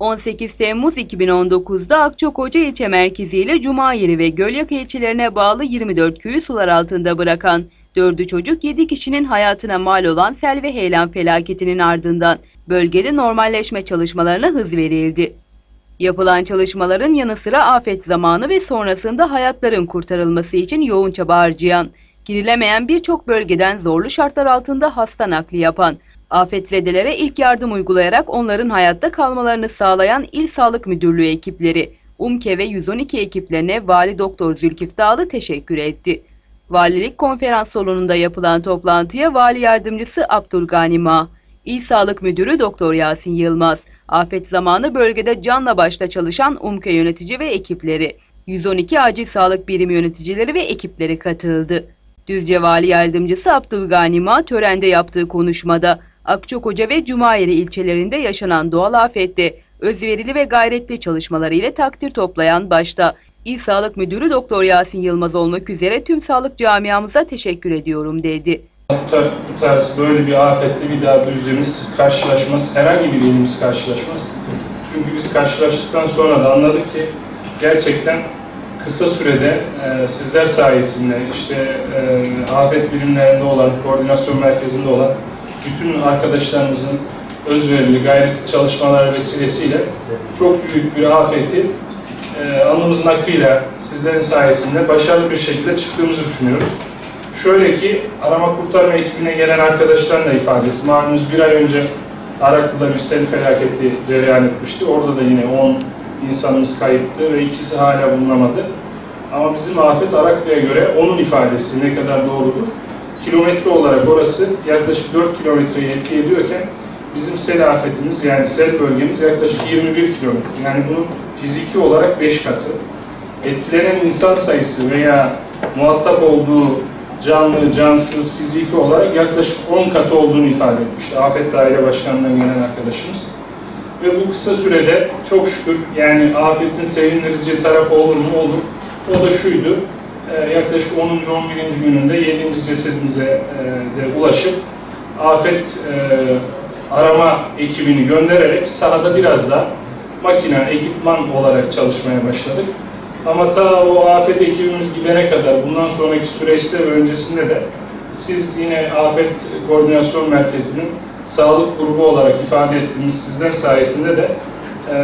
18 Temmuz 2019'da Akçakoca ilçe merkeziyle Cumayeri ve Gölyak ilçelerine bağlı 24 köyü sular altında bırakan 4'ü çocuk 7 kişinin hayatına mal olan sel ve heyelan felaketinin ardından bölgede normalleşme çalışmalarına hız verildi. Yapılan çalışmaların yanı sıra afet zamanı ve sonrasında hayatların kurtarılması için yoğun çaba harcayan, girilemeyen birçok bölgeden zorlu şartlar altında hasta nakli yapan, afetzedelere ilk yardım uygulayarak onların hayatta kalmalarını sağlayan İl Sağlık Müdürlüğü ekipleri, UMKE ve 112 ekiplerine Vali Doktor Zülkif Dağlı teşekkür etti. Valilik konferans salonunda yapılan toplantıya Vali Yardımcısı Abdülgani Ma, İl Sağlık Müdürü Doktor Yasin Yılmaz, afet zamanı bölgede canla başla çalışan UMKE yönetici ve ekipleri, 112 Acil Sağlık Birimi yöneticileri ve ekipleri katıldı. Düzce Vali Yardımcısı Abdülgani Ma törende yaptığı konuşmada Akçakoca ve Cumayeri ilçelerinde yaşanan doğal afette özverili ve gayretli çalışmalarıyla takdir toplayan başta İl Sağlık Müdürü Doktor Yasin Yılmaz olmak üzere tüm sağlık camiamıza teşekkür ediyorum dedi. Bu tarz, böyle bir afette bir daha düzlemiz karşılaşmaz, herhangi bir ilimiz karşılaşmaz. Çünkü biz karşılaştıktan sonra da anladık ki gerçekten kısa sürede e, sizler sayesinde işte e, afet birimlerinde olan, koordinasyon merkezinde olan bütün arkadaşlarımızın özverili, gayretli çalışmaları vesilesiyle çok büyük bir afeti e, alnımızın akıyla sizlerin sayesinde başarılı bir şekilde çıktığımızı düşünüyoruz. Şöyle ki arama kurtarma ekibine gelen arkadaşların da ifadesi. Malumunuz bir ay önce Araklı'da bir sel felaketi cereyan etmişti. Orada da yine 10 insanımız kayıptı ve ikisi hala bulunamadı. Ama bizim afet Araklı'ya göre onun ifadesi ne kadar doğrudur? Kilometre olarak orası yaklaşık 4 kilometreye etki ediyorken bizim sel afetimiz yani sel bölgemiz yaklaşık 21 kilometre. Yani bunun fiziki olarak 5 katı. Etkilenen insan sayısı veya muhatap olduğu canlı, cansız, fiziki olarak yaklaşık 10 katı olduğunu ifade etmişti. Afet Daire Başkanı'ndan gelen arkadaşımız. Ve bu kısa sürede çok şükür yani afetin sevindirici tarafı olur mu? Olur. O da şuydu, yaklaşık 10. 11. gününde 7. cesedimize e, de ulaşıp afet e, arama ekibini göndererek sahada biraz da makine, ekipman olarak çalışmaya başladık. Ama ta o afet ekibimiz gidene kadar bundan sonraki süreçte ve öncesinde de siz yine Afet Koordinasyon Merkezi'nin sağlık grubu olarak ifade ettiğimiz sizler sayesinde de e,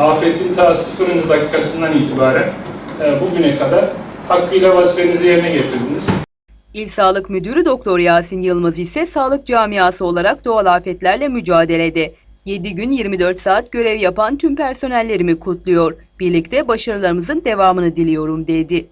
afetin ta sıfırıncı dakikasından itibaren e, bugüne kadar hakkıyla vazifenizi yerine getirdiniz. İl Sağlık Müdürü Doktor Yasin Yılmaz ise sağlık camiası olarak doğal afetlerle mücadelede 7 gün 24 saat görev yapan tüm personellerimi kutluyor. Birlikte başarılarımızın devamını diliyorum dedi.